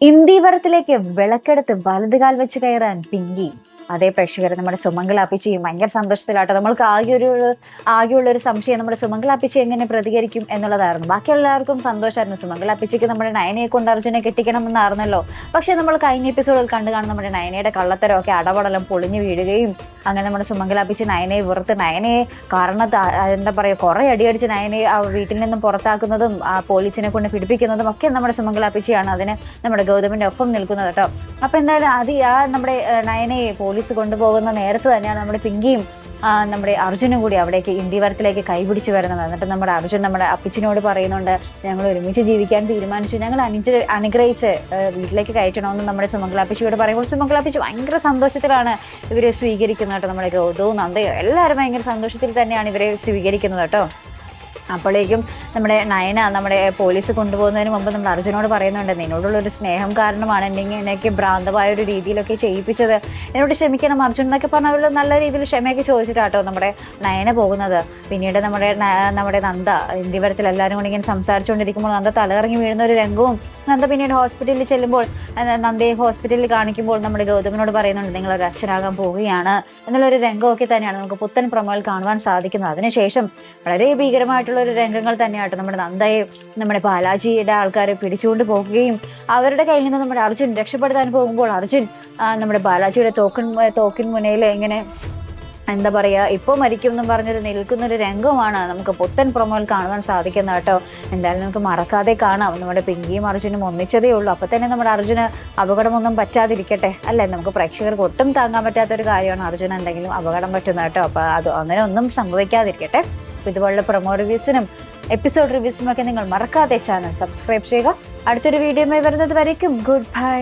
ഇന്ദീവരത്തിലേക്ക് വിളക്കെടുത്ത് വലതുകാൽ വെച്ച് കയറാൻ പിങ്കി. അതേ പ്രേക്ഷകർ നമ്മുടെ സുമംഗലാപ്പിച്ചിയും ഭയങ്കര സന്തോഷത്തിലാട്ടോ. നമ്മൾക്ക് ആകെ ഒരു ആകെയുള്ള ഒരു സംശയം നമ്മുടെ സുമംഗലാപ്പിച്ചി എങ്ങനെ പ്രതികരിക്കും എന്നുള്ളതായിരുന്നു. ബാക്കി എല്ലാവർക്കും സന്തോഷമായിരുന്നു സുമംഗലാപ്പിച്ചിക്ക് നമ്മുടെ നയനയെ കൊണ്ട് അർജുനെ കെട്ടിക്കണമെന്നായിരുന്നല്ലോ. പക്ഷെ നമ്മൾ കഴിഞ്ഞ എപ്പിസോഡിൽ കണ്ടു കാണുന്ന നമ്മുടെ നയനയുടെ കള്ളത്തരമൊക്കെ അടപടലം പൊളിഞ്ഞു വീഴുകയും അങ്ങനെ നമ്മുടെ സുമംഗലാപ്പിച്ച് നയനയെ വെറുത്ത് നയനയെ ആ എന്താ പറയുക കുറേ അടിയടിച്ച് നയനയെ ആ വീട്ടിൽ നിന്നും പുറത്താക്കുന്നതും ആ പോലീസിനെ കൊണ്ട് പിടിപ്പിക്കുന്നതും ഒക്കെ നമ്മുടെ സുമംഗലാപ്പിച്ചിയാണ് അതിന് നമ്മുടെ ഗൗതമിന്റെ ഒപ്പം നിൽക്കുന്നത് കേട്ടോ. അപ്പോൾ എന്തായാലും അത് ആ നമ്മുടെ നയനയെ പോലീസ് കൊണ്ടുപോകുന്ന നേരത്ത് തന്നെയാണ് നമ്മുടെ പിങ്കിയും നമ്മുടെ അർജുനും കൂടി അവിടേക്ക് ഇന്ത്യവരത്തിലേക്ക് കൈപിടിച്ച് വരുന്നത്. എന്നിട്ട് നമ്മുടെ അർജുൻ നമ്മുടെ അപ്പിച്ചിനോട് പറയുന്നുണ്ട് ഞങ്ങൾ ഒരുമിച്ച് ജീവിക്കാൻ തീരുമാനിച്ചു. ഞങ്ങൾ അനുജ അനുഗ്രഹിച്ച് വീട്ടിലേക്ക് കയറ്റണമെന്ന് നമ്മുടെ സുമംഗലാപ്പിച്ചിയോട് പറയുമ്പോൾ സുമംഗലാപ്പിച്ച് ഭയങ്കര സന്തോഷത്തിലാണ് ഇവരെ സ്വീകരിക്കുന്നത് കേട്ടോ. നമ്മുടെ ഗൗതവും നന്ദയോ എല്ലാവരും ഭയങ്കര സന്തോഷത്തിൽ തന്നെയാണ് ഇവരെ സ്വീകരിക്കുന്നത് കേട്ടോ. അപ്പോഴേക്കും നമ്മുടെ നയന നമ്മുടെ പോലീസ് കൊണ്ടുപോകുന്നതിന് മുമ്പ് നമ്മൾ അർജുനോട് പറയുന്നുണ്ട് നിന്നോടുള്ള ഒരു സ്നേഹം കാരണമാണ് എന്നെങ്കിൽ എന്നെയൊക്കെ ഭ്രാന്തമായ ഒരു രീതിയിലൊക്കെ ചെയ്യിപ്പിച്ചത്. എന്നോട് ക്ഷമിക്കണം അർജുൻ എന്നൊക്കെ പറഞ്ഞ അവരുടെ നല്ല രീതിയിൽ ക്ഷമയൊക്കെ ചോദിച്ചിട്ടാട്ടോ നമ്മുടെ നയന പോകുന്നത്. പിന്നീട് നമ്മുടെ നമ്മുടെ നന്ദ ഇന്ത്യവരത്തിൽ എല്ലാവരും കൂടി ഇങ്ങനെ സംസാരിച്ചുകൊണ്ടിരിക്കുമ്പോൾ നന്ദ തലകറങ്ങി വീഴുന്ന ഒരു രംഗവും നന്ദ പിന്നീട് ഹോസ്പിറ്റലിൽ ചെല്ലുമ്പോൾ നന്ദയെ ഹോസ്പിറ്റലിൽ കാണിക്കുമ്പോൾ നമ്മുടെ ഗൗതമിനോട് പറയുന്നുണ്ട് നിങ്ങൾ ഒരു അച്ഛനാകാൻ പോവുകയാണ് എന്നുള്ളൊരു രംഗമൊക്കെ തന്നെയാണ് നമുക്ക് പുത്തൻ പ്രമോയിൽ കാണുവാൻ സാധിക്കുന്നത്. അതിനുശേഷം വളരെ ഭീകരമായിട്ടുള്ള ഒരു രംഗങ്ങൾ തന്നെയായിട്ട് നമ്മുടെ നന്ദയെ നമ്മുടെ ബാലാജിയുടെ ആൾക്കാരെ പിടിച്ചുകൊണ്ട് പോകുകയും അവരുടെ കയ്യിൽ നിന്ന് നമ്മുടെ അർജുൻ രക്ഷപ്പെടുത്താൻ പോകുമ്പോൾ അർജുൻ നമ്മുടെ ബാലാജിയുടെ തോക്കിൻ തോക്കിൻ മുനയിൽ എങ്ങനെ എന്താ പറയുക ഇപ്പോൾ മരിക്കും എന്നും പറഞ്ഞൊരു നിൽക്കുന്നൊരു രംഗമാണ് നമുക്ക് പുത്തൻ പ്രൊമോയിൽ കാണുവാൻ സാധിക്കുന്ന കേട്ടോ. എന്തായാലും നമുക്ക് മറക്കാതെ കാണാം. നമ്മുടെ പിങ്കിയും അർജുനും ഒന്നിച്ചതേ ഉള്ളൂ. അപ്പം തന്നെ നമ്മുടെ അർജുന് അപകടമൊന്നും പറ്റാതിരിക്കട്ടെ. അല്ലേ? നമുക്ക് പ്രേക്ഷകർക്ക് ഒട്ടും താങ്ങാൻ പറ്റാത്തൊരു കാര്യമാണ് അർജുന എന്തെങ്കിലും അപകടം പറ്റുന്നത് കേട്ടോ. അപ്പോൾ അത് അങ്ങനെ ഒന്നും സംഭവിക്കാതിരിക്കട്ടെ. ഇതുപോലുള്ള പ്രൊമോ റിവ്യൂസിനും എപ്പിസോഡ് റിവ്യൂസും ഒക്കെ നിങ്ങൾ മറക്കാതെ ചാനൽ സബ്സ്ക്രൈബ് ചെയ്യുക. അടുത്തൊരു വീഡിയോയുമായി വരുന്നത് വരയ്ക്കും. Good bye